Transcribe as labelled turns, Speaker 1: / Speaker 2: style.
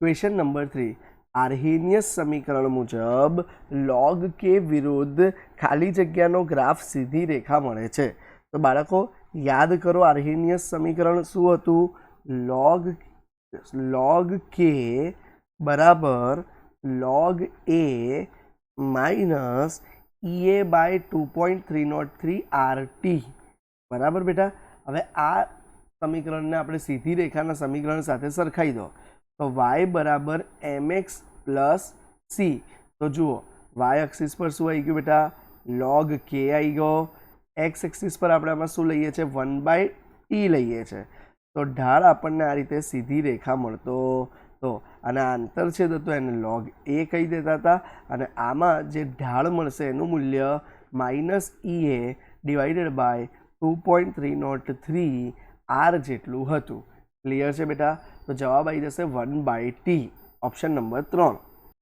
Speaker 1: Question number three આર્હેનિયસ સમીકરણ મુજબ log કે વિરુદ્ધ ખાલી જગ્યાનો ગ્રાફ સીધી રેખા મળે છે. તો બાળકો, યાદ કરો આર્હેનિયસ સમીકરણ શું હતું? લોગ લોગ કે બરાબર log A minus E A by two point three nought three R T બરાબર બેટા? હવે આ સમીકરણને આપણે સીધી રેખાના સમીકરણ સાથે સરખાઈ દો. તો વાય બરાબર એમ એક્સ પ્લસ સી તો જુઓ વાય એક્સિસ પર શું આવી ગયું બેટા? લોગ કે આવી ગયો. એક્સ એક્સિસ પર આપણે આમાં શું લઈએ છીએ? વન બાય ટી લઈએ છીએ. તો ઢાળ આપણને આ રીતે સીધી રેખા મળતો. તો અને આ આંતરછેદ હતો, એને લોગ એ કહી દેતા હતા. અને આમાં જે ઢાળ મળશે, એનું મૂલ્ય minus E A divided by two point three nought three R જેટલું હતું. ક્લિયર છે બેટા? તો જવાબ આવી જશે one by T option number ત્રણ.